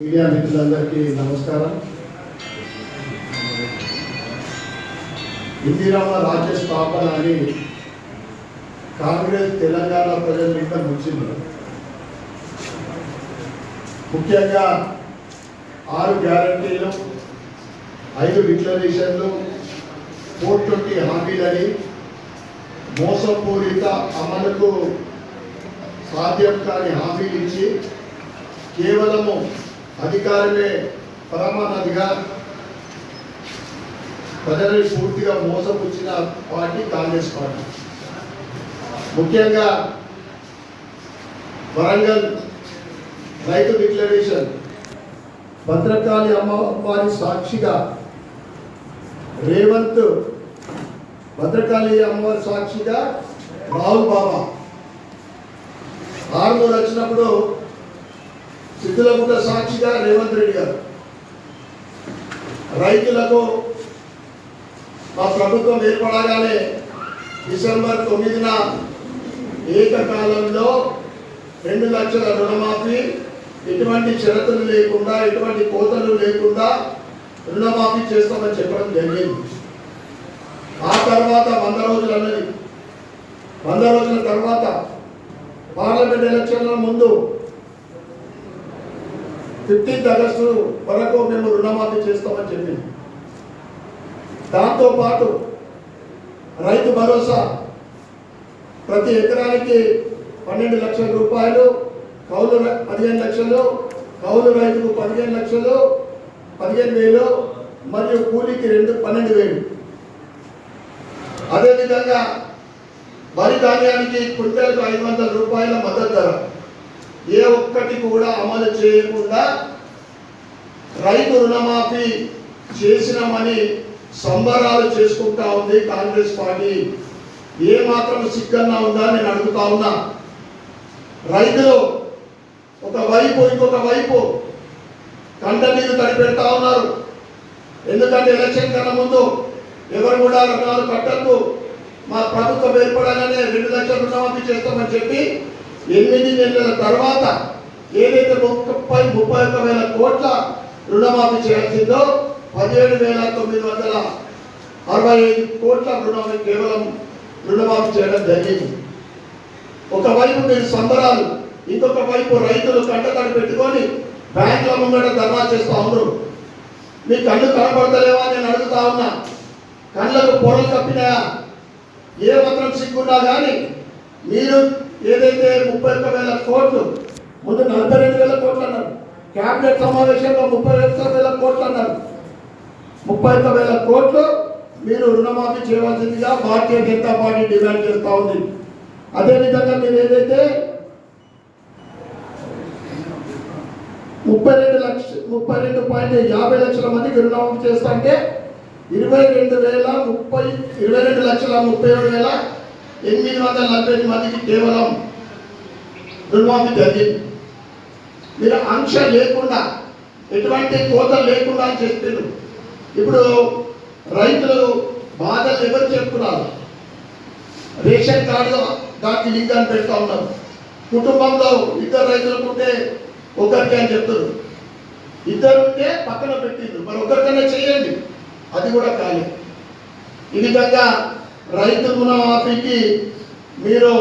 Media మిత్రులందరికీ నమస్కారం. ఇందిరమ్మ రాజ్య స్థాపన అని కాంగ్రెస్ తెలంగాణ ప్రజల మీద ముంచింది. ముఖ్యంగా ఆరు గ్యారంటీలు ఐదు డిక్లరేషన్లు ఫోర్ ట్వంటీ హామీలని మోసపూరిత అమలుకు సాధ్యం కాని హామీలు ఇచ్చి కేవలము అధికారులే పరమానదిగా ప్రజల్ని పూర్తిగా మోసపుచ్చిన పార్టీ కాంగ్రెస్ పార్టీ. ముఖ్యంగా వరంగల్ రైతు డిక్లరేషన్ భద్రకాళి అమ్మవారి సాక్షిగా రేవంత్ భద్రకాళి అమ్మవారి సాక్షిగా రాహుల్ బాబా. ఆరుమూరు వచ్చినప్పుడు సిద్ధులగుట్ట సాక్షిగా రేవంత్ రెడ్డి గారు. రైతులకు మా ప్రభుత్వం ఏర్పడగానే డిసెంబర్ తొమ్మిదిన ఏకకాలంలో రెండు లక్షల రుణమాఫీ ఎటువంటి షరతులు లేకుండా ఎటువంటి కోతలు లేకుండా రుణమాఫీ చేస్తామని చెప్పడం జరిగింది. ఆ తర్వాత వంద రోజులు అన్నది. వంద రోజుల తర్వాత పార్లమెంట్ ఎలక్షన్ల ముందు ఫిఫ్టీన్త్ ఆగస్టు వరకు మేము రుణమాఫీ చేస్తామని చెప్పింది. దాంతో పాటు రైతు భరోసా ప్రతి ఎకరానికి పన్నెండు లక్షల రూపాయలు కౌలు రై- పదిహేను లక్షలు కౌలు రైతుకు పదిహేను లక్షలు పదిహేను వేలు మరియు కూలీకి రెండు పన్నెండు వేలు. అదేవిధంగా వరి ధాన్యానికి క్వింటల్కు ఐదు వందల రూపాయల మద్దతు ధర. ఏ ఒక్కటి కూడా అమలు చేయకుండా రైతు రుణమాఫీ చేసినామని సంబరాలు చేసుకుంటా ఉంది కాంగ్రెస్ పార్టీ. ఏ మాత్రం సిగ్గన్నా ఉందా నేను అడుగుతా ఉన్నా. రైతులు ఒక వైపు ఇంకొక వైపు కంట నీరు తడిపెడతా ఉన్నారు. ఎందుకంటే ఎలక్షన్ కన్నా ముందు ఎవరు కూడా రుణాలు కట్టద్దు. మా ప్రభుత్వం ఏర్పడగానే రెండు లక్షల రుణమాఫీ చేస్తామని చెప్పి ఎనిమిది నెలల తర్వాత ఏదైతే ముప్పై ముప్పై ఒక్క వేల కోట్ల రుణమాఫీ చేయాల్సిందో పదిహేడు వేల తొమ్మిది వందల అరవై ఐదు కోట్ల రుణమాఫీ కేవలం రుణమాఫీ చేయడం జరిగింది. ఒకవైపు మీరు సంబరాలు ఇంకొక వైపు రైతులు కంటతడి పెట్టుకొని బ్యాంకుల ముంగట ధర్నా చేస్తూ ఉన్నారు. మీ కళ్ళు కనపడతలేవా అని నేను అడుగుతా ఉన్నా? కళ్ళకు పొరలు కప్పినాయా ఏ మాత్రం సిగ్గున్నా కానీ మీరు ఏదైతే ముప్పై ఒక్క వేల కోట్లు ముందు నలభై రెండు వేల కోట్లు అన్నారు. క్యాబినెట్ సమావేశంలో ముప్పై ఒక్క వేల కోట్లు అన్నారు. ముప్పై ఒక్క వేల కోట్లు మీరు రుణమాఫీ చేయవలసిందిగా భారతీయ జనతా పార్టీ డిమాండ్ చేస్తూ ఉంది. అదేవిధంగా మీరు ఏదైతే ముప్పై రెండు లక్ష ముప్పై రెండు పాయింట్ యాభై లక్షల మందికి రుణమాఫీ చేస్తా అంటే ఇరవై రెండు వేల ముప్పై ఇరవై రెండు లక్షల ముప్పై ఏడు వేల ఎనిమిది వందల నలభై ఐదు మందికి కేవలం రుణమాఫీ జరిగింది. మీరు ఆంక్ష లేకుండా ఎటువంటి కోత లేకుండా అని చెప్పారు. ఇప్పుడు రైతులు బాధలు ఎవరు చెప్తున్నారు రేషన్ కార్డు దానికి లింక్ అని పెడతా ఉన్నారు. కుటుంబంలో ఇద్దరు రైతులకు ఉంటే ఒకరికి అని చెప్తారు. ఇద్దరు ఉంటే పక్కన పెట్టిండ్రు. మరి ఒకరికైనా చేయండి. అది కూడా కాలేదు ఈ విధంగా రైతు రుణమాఫీకి మీరు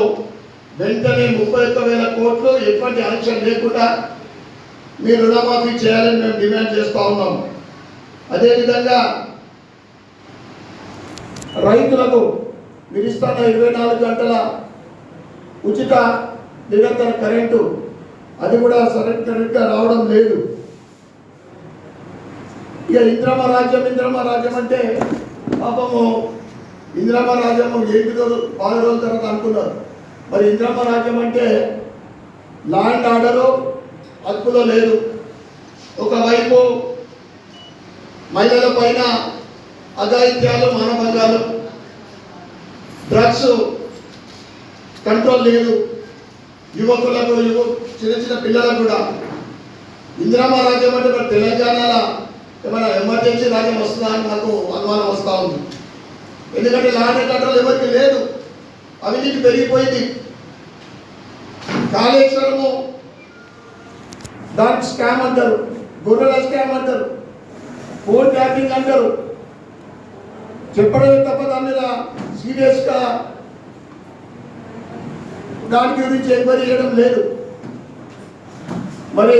వెంటనే ముప్పై ఒక్క వేల కోట్లు ఎటువంటి ఆంక్ష లేకుండా మీరు రుణమాఫీ చేయాలని మేము డిమాండ్ చేస్తూ ఉన్నాం. అదేవిధంగా రైతులకు మీరు ఇస్తున్న ఇరవై నాలుగు గంటల ఉచిత నిరంతర కరెంటు అది కూడా సరైన కరెంట్గా రావడం లేదు. ఇక ఇంద్రమ రాజ్యం ఇంద్రమ రాజ్యం అంటే పాపము ఇందిరామ రాజ్యం ఏంటిదో పది రోజుల తర్వాత అనుకున్నారు. మరి ఇంద్రమ రాజ్యం అంటే ల్యాండ్ ఆర్డరు అదుపులో లేదు. ఒకవైపు మహిళల పైన అఘాయిత్యాలు మానభంగాలు డ్రగ్స్ కంట్రోల్ లేదు. యువకులకు యువ చిన్న చిన్న పిల్లలకు కూడా. ఇందిరామ రాజ్యం అంటే మరి తెలంగాణలో ఏమైనా ఎమర్జెన్సీ రాజ్యం వస్తుందా అని నాకు అనుమానం వస్తూ ఉంది. ఎందుకంటే లాంటి కంట్రోల్ ఎవరికి లేదు. అవినీతి పెరిగిపోయింది. కాళేశ్వరము దాని స్కామ్ అంటారు. గొర్రెల స్కామ్ అంటారు. ఫోన్ ట్యాపింగ్ అంటారు. చెప్పడమే తప్ప దాని మీద సీరియస్గా దాని గురించి ఎంక్వైరీ చేయడం లేదు. మరి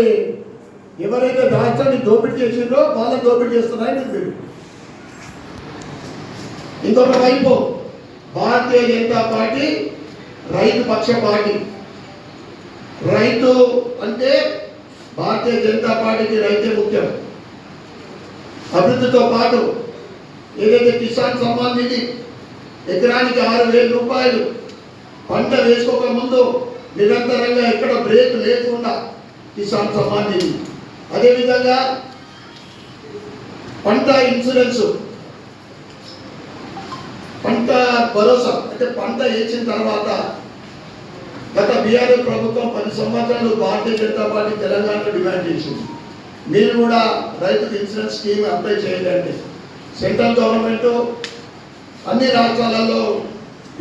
ఎవరైతే రాష్ట్రాన్ని దోపిడీ చేసిండ్రో వాళ్ళని దోపిడీ చేస్తున్నారని మీరు ఇంకొక వైపు భారతీయ జనతా పార్టీ రైతు పక్ష పార్టీ. రైతు అంటే భారతీయ జనతా పార్టీకి రైతే ముఖ్యం. అభివృద్ధితో పాటు ఏదైతే కిసాన్ సమ్మాన్ నిధి ఎకరానికి ఆరు వేల రూపాయలు పంట వేసుకోక ముందు నిరంతరంగా ఎక్కడ బ్రేక్ లేకుండా కిసాన్ సమ్మాన్ నిధి. అదేవిధంగా పంట ఇన్సూరెన్స్ పంట భరోసా అంటే పంట వేసిన తర్వాత గత బీఆర్ఎస్ ప్రభుత్వం పది సంవత్సరాలు భారతీయ జనతా పార్టీ తెలంగాణలో డిమాండ్ చేసింది. మీరు కూడా రైతుకు ఇన్సూరెన్స్ స్కీమ్ అప్లై చేయండి. సెంట్రల్ గవర్నమెంట్ అన్ని రాష్ట్రాలలో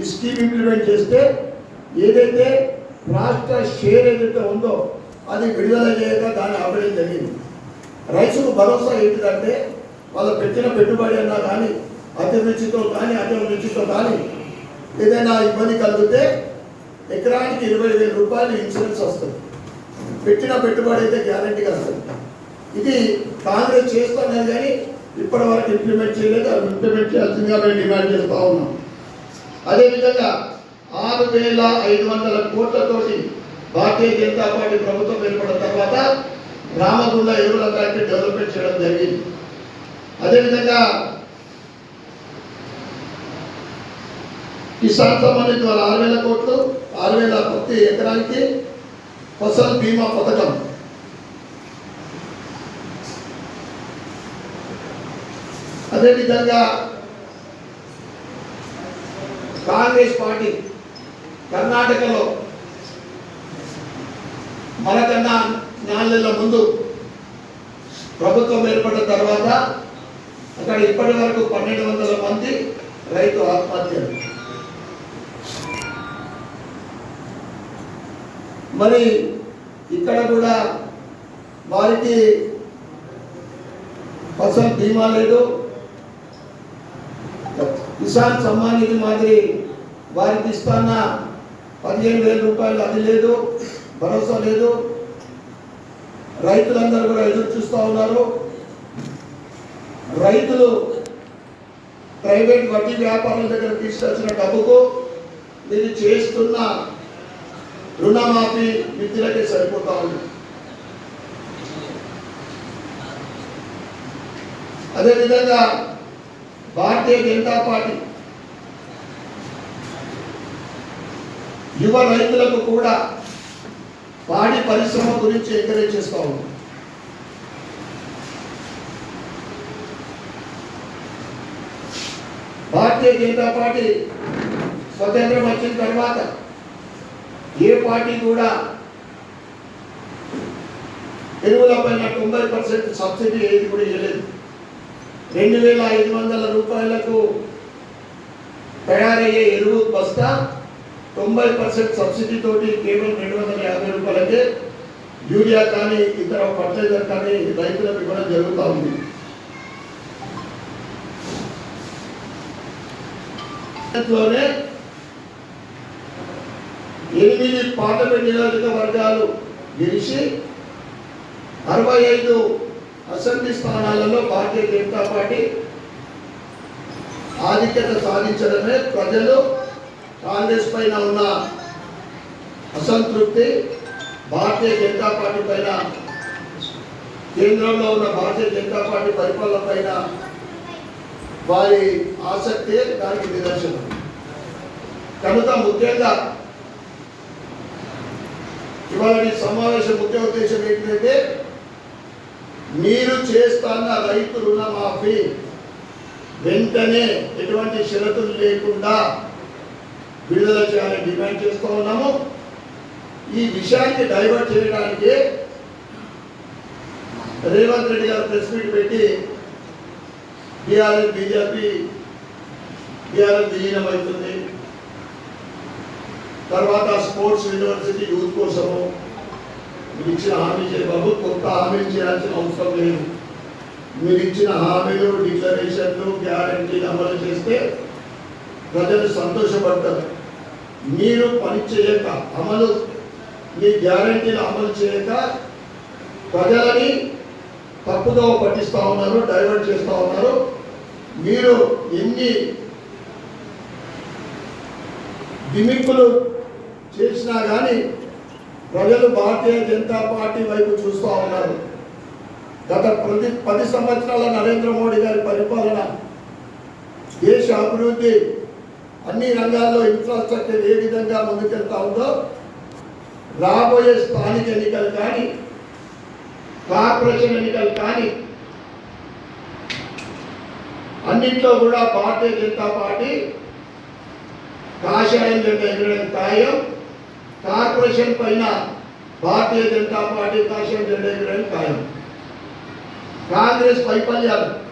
ఈ స్కీమ్ ఇంప్లిమెంట్ చేస్తే ఏదైతే రాష్ట్ర షేర్ ఏదైతే ఉందో అది విడుదల చేయక దాన్ని ఆపడం జరిగింది. రైతుకు భరోసా ఏంటిదంటే వాళ్ళు పెట్టిన పెట్టుబడి అన్నా కానీ అతివృష్టితో కానీ అతివృష్టితో కానీ ఏదైనా ఇబ్బంది కలిగితే ఎకరానికి ఇరవై వేల రూపాయలు ఇన్సూరెన్స్ వస్తుంది. పెట్టిన పెట్టుబడి అయితే గ్యారంటీగా వస్తుంది ఇది కాంగ్రెస్ చేస్తున్నది కానీ ఇప్పటి వరకు ఇంప్లిమెంట్ చేయలేదు అది ఇంప్లిమెంట్ చేయాల్సిందిగా మేము డిమాండ్ చేస్తూ ఉన్నాం. అదేవిధంగా ఆరు వేల ఐదు వందల కోట్లతోటి భారతీయ జనతా పార్టీ ప్రభుత్వం ఏర్పడిన తర్వాత రామగుండ ఎరువుల ఫ్యాక్టరీ డెవలప్మెంట్ చేయడం జరిగింది. అదేవిధంగా కిసాన్ సంబంధించి వాళ్ళ ఆరు వేల కోట్లు ఆరు వేల ప్రతి ఎకరానికి ఫసల్ బీమా పథకం. అదేవిధంగా కాంగ్రెస్ పార్టీ కర్ణాటకలో మనకన్నా నాలుగేళ్ళ ముందు ప్రభుత్వం ఏర్పడిన తర్వాత అక్కడ ఇప్పటి వరకు పన్నెండు వందల మంది రైతు ఆత్మహత్యలు. మరి ఇక్కడ కూడా వారికి ఫసల్ బీమా లేదు. కిసాన్ సమ్మాన్ నిధి మాదిరి వారికి ఇస్తాన్న పదిహేను వేల రూపాయలు అది లేదు భరోసా లేదు. రైతులందరూ కూడా ఎదురు చూస్తూ ఉన్నారు. రైతులు ప్రైవేట్ వడ్డీ వ్యాపారుల దగ్గర తీసుకొచ్చిన డబ్బుకు మీరు చేస్తున్న రుణమాఫీ మిత్రులకే సరిపోతా ఉంది. అదేవిధంగా భారతీయ జనతా పార్టీ యువ రైతులకు కూడా పాడి పరిశ్రమ గురించి ఎంకరేజ్ చేస్తూ ఉంది. భారతీయ జనతా పార్టీ స్వతంత్రం వచ్చిన తర్వాత ఏ పార్టీ కూడా ఎరువుల పైన తొంభై పర్సెంట్ సబ్సిడీ ఏది కూడా ఇవ్వలేదు. రెండు వేల ఐదు వందల రూపాయలకు తయారయ్యే ఎరువు బస్తా తొంభై పర్సెంట్ సబ్సిడీ తోటి కేవలం రెండు వందల యాభై రూపాయలకే యూరియా కానీ ఇతర ఫర్టిలైజర్ కానీ రైతులకు ఇవ్వడం జరుగుతూ ఉంది. లోనే ఎనిమిది పార్లమెంట్ నియోజకవర్గాలు గెలిచి అరవై ఐదు అసెంబ్లీ స్థానాలలో భారతీయ జనతా పార్టీ ఆధిక్యత సాధించడమే ప్రజలు కాంగ్రెస్ పైన ఉన్న అసంతృప్తి భారతీయ జనతా పార్టీ పైన కేంద్రంలో ఉన్న భారతీయ జనతా పార్టీ పరిపాలన పైన వారి ఆసక్తి దానికి నిదర్శనం. కనుక ముఖ్యంగా ఇవాళ ఈ సమావేశం ముఖ్య ఉద్దేశం ఏంటంటే మీరు చేస్తున్న రైతు రుణమాఫీ వెంటనే ఎటువంటి షరతులు లేకుండా విడుదల చేయాలని డిమాండ్ చేస్తూ ఉన్నాము. ఈ విషయాన్ని డైవర్ట్ చేయడానికి రేవంత్ రెడ్డి గారు ప్రెస్ మీట్ పెట్టి బీఆర్ఎస్ బీజేపీ బీఆర్ఎస్ విలీనమవుతుంది. తర్వాత స్పోర్ట్స్ యూనివర్సిటీ యూత్ కోసము మీరు ఇచ్చిన హామీ చేయ బాబు కొత్త హామీలు చేయాల్సిన అవసరం లేదు. మీరు ఇచ్చిన హామీలు డిక్లరేషన్లు గ్యారంటీలు అమలు చేస్తే ప్రజలు సంతోషపడతారు. మీరు పని చేయక అమలు మీ గ్యారంటీలు అమలు చేయక ప్రజలని తప్పుదోవ పట్టిస్తూ ఉన్నారు డైవర్ట్ చేస్తూ ఉన్నారు. మీరు ఎన్ని దిమిక్కులు చేసినా కానీ ప్రజలు భారతీయ జనతా పార్టీ వైపు చూస్తూ ఉన్నారు. గత ప్రతి పది సంవత్సరాల నరేంద్ర మోడీ గారి పరిపాలన దేశ అభివృద్ధి అన్ని రంగాల్లో ఇన్ఫ్రాస్ట్రక్చర్ ఏ విధంగా ముందుకెళ్తా ఉందో రాబోయే స్థానిక ఎన్నికలు కానీ కార్పొరేషన్ ఎన్నికలు కానీ అన్నింటిలో కూడా భారతీయ జనతా పార్టీ కాషాయం జెండా ఎగరడం ఖాయం. కార్పొరేషన్ పైన భారతీయ జనతా పార్టీ కాషాయం జెండా ఎగరడం ఖాయం. కాంగ్రెస్ వైఫల్యాలు.